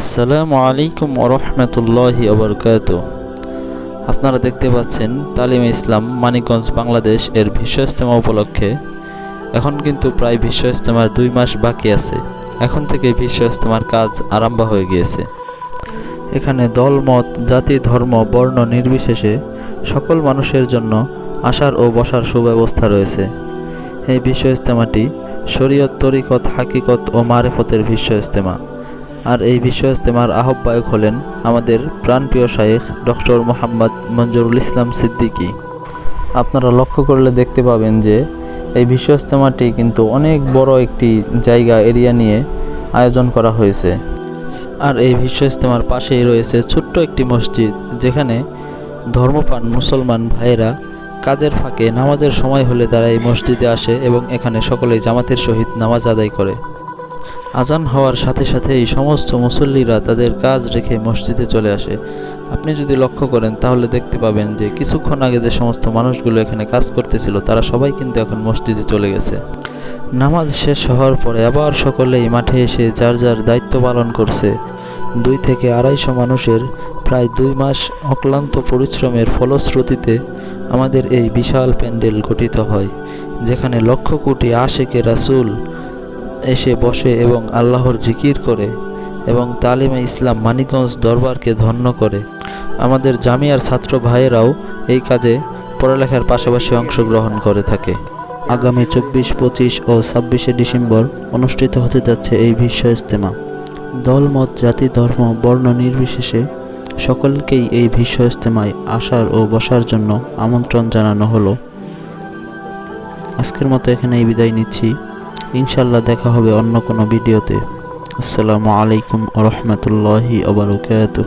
আসসালামু আলাইকুম ওরহমতুল্লাহি আবরকাত আপনারা দেখতে পাচ্ছেন তালিম ইসলাম মানিকগঞ্জ, বাংলাদেশ এর বিশ্ব ইজতেমা উপলক্ষে। এখন কিন্তু প্রায় বিশ্ব ইজতেমার দুই মাস বাকি আছে। এখন থেকে বিশ্ব ইজতেমার কাজ আরম্ভ হয়ে গিয়েছে। এখানে দল, মত, জাতি, ধর্ম, বর্ণ নির্বিশেষে সকল মানুষের জন্য আসার ও বসার সুব্যবস্থা রয়েছে। এই বিশ্ব ইজতেমাটি শরীয়ত, তরিকত, হাকিকত ও মারেফতের বিশ্ব ইজতেমা আর এই বিশ্ব ইজতেমার আহ্বায়ক হলেন আমাদের প্রাণপ্রিয় শায়েখ ডক্টর মোহাম্মদ মঞ্জুরুল ইসলাম সিদ্দিকী। আপনারা লক্ষ্য করলে দেখতে পাবেন যে এই বিশ্ব ইজতেমাটি কিন্তু অনেক বড় একটি জায়গা এরিয়া নিয়ে আয়োজন করা হয়েছে। আর এই বিশ্ব ইজতেমার পাশেই রয়েছে ছোট্ট একটি মসজিদ যেখানে ধর্মপান মুসলমান ভাইয়েরা কাজের ফাঁকে নামাজের সময় হলে তারা এই মসজিদে আসে এবং এখানে সকলেই জামাতের সহিত নামাজ আদায় করে। আজান হওয়ার সাথে সাথে এই সমস্ত মুসল্লিরা তাদের কাজ রেখে মসজিদে চলে আসে। আপনি যদি লক্ষ্য করেন, তাহলে দেখতে পাবেন যে কিছুক্ষণ আগে যে সমস্ত মানুষগুলো এখানে কাজ করতেছিল, তারা সবাই কিন্তু এখন মসজিদে চলে গেছে। নামাজ শেষ হওয়ার পরে আবার সকলেই মাঠে এসে যার যার দায়িত্ব পালন করছে। দুই থেকে আড়াইশো মানুষের প্রায় দুই মাস অক্লান্ত পরিশ্রমের ফলশ্রুতিতে আমাদের এই বিশাল প্যান্ডেল গঠিত হয়, যেখানে লক্ষ কোটি আশেকে রাসূল এসে বসে এবং আল্লাহর জিকির করে এবং তালিমে ইসলাম মানিকগঞ্জ দরবারকে ধন্য করে। আমাদের জামিয়ার ছাত্র ভাইয়েরাও এই কাজে পড়ালেখার পাশাপাশি অংশগ্রহণ করে থাকে। আগামী চব্বিশ, পঁচিশ ও ছাব্বিশে ডিসেম্বর অনুষ্ঠিত হতে যাচ্ছে এই বিশ্ব ইজতেমা দলমত, জাতি, ধর্ম, বর্ণ নির্বিশেষে সকলকেই এই বিশ্ব ইজতেমায় আসার ও বসার জন্য আমন্ত্রণ জানানো হলো। আজকের মতো এখানে এই বিদায় নিচ্ছি। ইনশাল্লাহ দেখা হবে অন্য কোনো ভিডিওতে। আসসালামু আলাইকুম রহমতুল্লাহি আবরকাতুহ